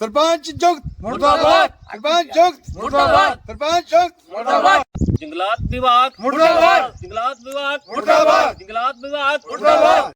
सरपंच जुक्त मुर्दाबाद। सरपंच जुक्त मुर्दाबाद। सरपंच जुक्त मुर्दाबाद। जंगलात विभाग। मुर्दाबाद। जंगलात विभाग। मुर्दाबाद। जंगलात विभाग। मुर्दाबाद।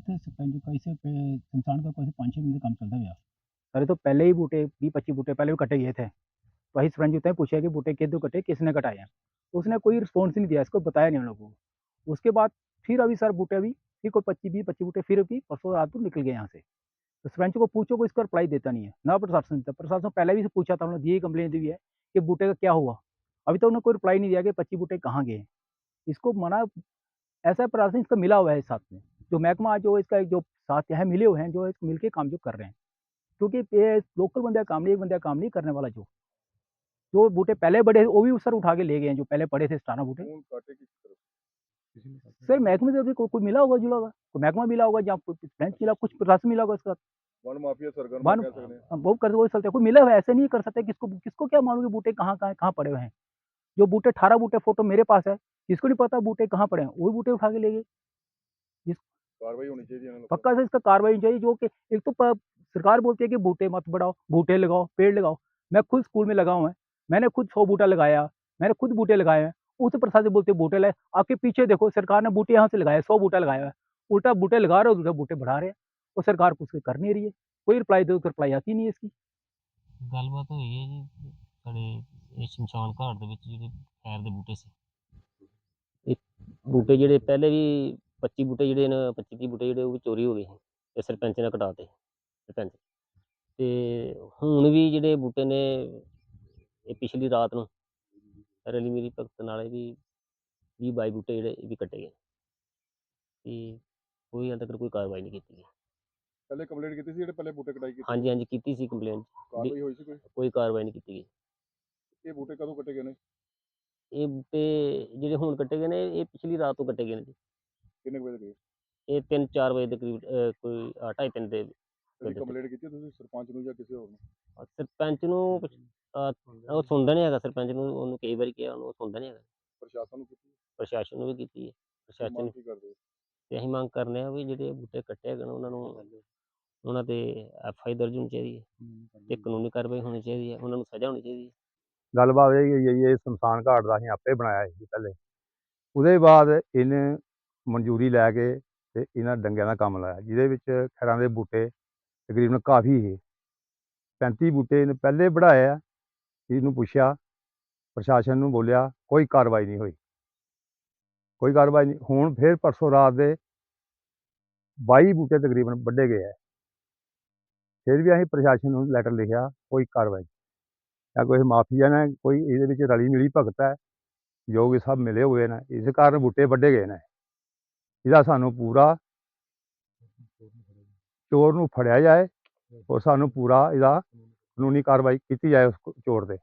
इथे कैसे इंसान का कैसे पाँच छः महीने काम चलता गया। अरे तो पहले ही बूटे, बीस पच्चीस बूटे पहले भी कटे गए थे। तो वही सरपंच होते हैं पूछा कि बूटे किस दो कटे, किसने कटाए हैं? तो उसने कोई रिस्पॉन्स नहीं दिया, इसको बताया नहीं उन लोगों को। उसके बाद फिर अभी सर बूटे अभी, फिर कोई पच्चीस, बीस, पच्चीस बूटे, फिर भी परसों रात को निकल गए यहाँ से। तो सरपंच को पूछो को इसका रिप्लाई देता नहीं है, ना प्रशासन देता प्रशासन पहले भी से पूछा था, उन्होंने ये कंप्लेन दी है कि बूटे का क्या हुआ। अभी तक तो उन्होंने कोई रिप्लाई नहीं दिया कि पच्चीस बूटे कहाँ गए इसको मना, ऐसा प्रशासन इसका मिला हुआ है इस साथ में। जो महकमा जो इसका जो साथ है मिले हुए हैं जो इसको मिलके काम जो कर रहे हैं। क्योंकि ये लोकल बंदा काम नहीं एक बंदा काम नहीं करने वाला जो। जो बूटे पहले बड़े वो भी सर उठा के ले गए हैं जो पहले पड़े थे स्टाना बूटे। सर महकमे से अभी कोई मिला होगा जुला होगा कोई महकमा मिला होगा जहाँ फ्रेंच मिला कुछ प्रशासन मिला होगा इसका वन माफिया सरगर्म वन- सकते हैं वो कर वो हैं। कोई मिला हुआ ऐसे नहीं कर सकते किसको किसको क्या मालूम कि बूटे कहाँ कहाँ कहाँ पड़े हुए हैं? जो बूटे अठारह बूटे फ़ोटो मेरे पास है किसको नहीं पता बूटे कहाँ पड़े हैं? वही बूटे उठा के ले गए। कार्रवाई होनी चाहिए इन्होंने पक्का से इसका कार्रवाई होनी चाहिए जो कि एक तो प- सरकार बोलती है कि बूटे मत बढ़ाओ बूटे लगाओ पेड़ लगाओ मैं खुद स्कूल में लगा हुआ है मैंने खुद सौ बूटा लगाया मैंने खुद बूटे लगाए हैं उस प्रसाद बोलते हैं बूटे लाए आपके पीछे देखो सरकार ने बूटे यहाँ से लगाए सौ बूटा लगाया है उल्टा बूटे लगा रहे हो उल्टा बूटे बढ़ा रहे हैं और सरकार कुछ कर नहीं रही है कोई रिप्लाई दो तो रिप्लाई आती नहीं है इसकी ਗੱਲਬਾਤ ਹੋਈ ਹੈ ਜੀ ਸਾਡੇ ਇਹ ਸ਼ਮਸ਼ਾਨ ਘਾਟ ਦੇ ਵਿੱਚ ਜਿਹੜੇ ਖੈਰ ਦੇ ਬੂਟੇ ਸੀ ਇਹ ਬੂਟੇ ਜਿਹੜੇ ਪਹਿਲੇ ਵੀ 25 ਬੂਟੇ ਜਿਹੜੇ ਨੇ 25 30 ਬੂਟੇ ਜਿਹੜੇ ਉਹ ਵੀ ਚੋਰੀ ਹੋ ਗਏ ਸੀ ਤੇ ਸਰਪੰਚ ਨੇ ਕਟਾਤੇ ਸਰਪੰਚ। ਤੇ ਹੁਣ ਵੀ ਜਿਹੜੇ ਬੂਟੇ ਨੇ ਇਹ ਪਿਛਲੀ ਰਾਤ ਨੂੰ ਰਲੀ ਮੇਰੀ ਭਗਤ ਨਾਲੇ ਵੀ 20 22 ਬੂਟੇ ਜਿਹੜੇ ਇਹ ਵੀ ਕੱਟੇ ਗਏ। ਤੇ ਕੋਈ ਹਾਲੇ ਤੱਕ ਕੋਈ ਕਾਰਵਾਈ ਨਹੀਂ ਕੀਤੀ ਗਈ। ਪਹਿਲੇ ਕੰਪਲੇਂਟ ਕੀਤੀ ਸੀ ਜਿਹੜੇ ਪਹਿਲੇ ਬੂਟੇ ਕਟਾਈ ਕੀਤੀ? ਹਾਂਜੀ ਹਾਂਜੀ ਕੀਤੀ ਸੀ ਕੰਪਲੇਂਟ ਕਾਰਵਾਈ ਹੋਈ ਸੀ ਕੋਈ? ਕੋਈ ਕਾਰਵਾਈ ਨਹੀਂ ਕੀਤੀ ਗਈ। ਇਹ ਬੂਟੇ ਕਦੋਂ ਕੱਟੇ ਗਏ ਨੇ? ਇਹ ਬੂਟੇ ਜਿਹੜੇ ਹੁਣ ਕੱਟੇ ਗਏ ਨੇ ਇਹ ਪਿਛਲੀ ਰਾਤ ਤੋਂ ਕੱਟੇ ਗਏ ਨੇ ਜੀ। ਕਿੰਨੇ ਕੁ ਵਜੇ ਗਏ ਇਹ 3-4 ਵਜੇ ਦੇ ਕਰੀਬ ਅਹ, ਕੋਈ 2:30 ਦੇ ਕਦੀ ਦਿੱਤੇ। ਕੰਪਲੇਂਟ ਕੀਤੀ ਤੁਸੀਂ ਸਰਪੰਚ ਨੂੰ ਜਾਂ ਕਿਸੇ ਹੋਰ ਨੂੰ? ਅਹ ਸਰਪੰਚ ਨੂੰ ਪੁੱਛ- ਅਹ, ਉਹ ਸੁਣਦਾ ਨਹੀਂ ਹੈਗਾ ਸਰਪੰਚ ਨੂੰ ਉਹਨੂੰ ਕਈ ਵਾਰੀ ਕਿਹਾ ਉਹਨੂੰ ਉਹ ਸੁਣਦਾ ਨਹੀਂ ਹੈਗਾ। ਪ੍ਰਸ਼ਾਸਨ ਨੂੰ ਕੀਤੀ? ਪ੍ਰਸ਼ਾਸਨ ਨੂੰ ਵੀ ਕੀਤੀ ਹੈ। ਪ੍ਰਸ਼ਾਸਨ ਮੰਗ ਕੀ ਕਰਦੇ ਹੋ? ਤੇ ਅਸੀਂ ਮੰਗ ਕਰਨੇ ਆ ਵੀ ਜਿਹੜੇ ਬੂਟੇ ਕੱਟੇ ਗਏ ਨੇ ਉਹਨਾਂ ਨੂੰ ਉਹਨਾਂ ਤੇ ਐਫ ਆਈ ਦਰਜ ਹੋਣੀ ਚਾਹੀਦੀ ਹੈ ਤੇ ਕਾਨੂੰਨੀ ਕਾਰਵਾਈ ਹੋਣੀ ਚਾਹੀਦੀ ਹੈ ਉਹਨਾਂ ਨੂੰ ਸਜ਼ਾ ਹੋਣੀ ਚਾਹੀਦੀ ਹੈ। ਗੱਲਬਾਤ ਇਹ ਹੋਈ ਹੈ ਜੀ ਇਹ ਸ਼ਮਸ਼ਾਨ ਘਾਟ ਦਾ ਅਸੀਂ ਆਪੇ ਬਣਾਇਆ ਸੀ ਪਹਿਲੇ। ਉਹਦੇ ਬਾਅਦ ਇਹਨੇ ਮਨਜ਼ੂਰੀ ਲੈ ਕੇ ਤੇ ਇਹਨਾਂ ਡੰਗਿਆਂ ਦਾ ਕੰਮ ਲਾਇਆ, ਜਿਹਦੇ ਵਿੱਚ ਖੈਰਾਂ ਦੇ ਬੂਟੇ ਤਕਰੀਬਨ ਕਾਫੀ ਸੀ। 35 ਬੂਟੇ ਇਹਨੇ ਪਹਿਲੇ ਵਢਾਏ ਇਹਨੂੰ ਪੁੱਛਿਆ, ਪ੍ਰਸ਼ਾਸਨ ਨੂੰ ਬੋਲਿਆ, ਕੋਈ ਕਾਰਵਾਈ ਨਹੀਂ ਹੋਈ। ਕੋਈ ਕਾਰਵਾਈ ਨਹੀਂ, ਹੁਣ ਫਿਰ ਪਰਸੋਂ ਰਾਤ ਦੇ 22 ਬੂਟੇ ਤਕਰੀਬਨ ਵੱਢੇ ਗਏ ਆ। ਫਿਰ ਵੀ ਅਸੀਂ ਪ੍ਰਸ਼ਾਸਨ ਨੂੰ ਲੈਟਰ ਲਿਖਿਆ, ਕੋਈ ਕਾਰਵਾਈ ਜਾਂ ਕੋਈ ਮਾਫੀਆ ਨੇ, ਕੋਈ ਇਹਦੇ ਵਿੱਚ ਰਲੀ ਮਿਲੀ ਭਗਤ ਹੈ, ਜੋ ਕਿ ਸਭ ਮਿਲੇ ਹੋਏ ਨੇ, ਇਸ ਕਾਰਨ ਬੂਟੇ ਵੱਢੇ ਗਏ ਨੇ। ਇਹਦਾ ਸਾਨੂੰ ਪੂਰਾ ਚੋਰ ਨੂੰ ਫੜਿਆ ਜਾਏ ਔਰ ਸਾਨੂੰ ਪੂਰਾ ਇਹਦਾ ਕਾਨੂੰਨੀ ਕਾਰਵਾਈ ਕੀਤੀ ਜਾਏ ਉਸ ਚੋਰ ਤੇ।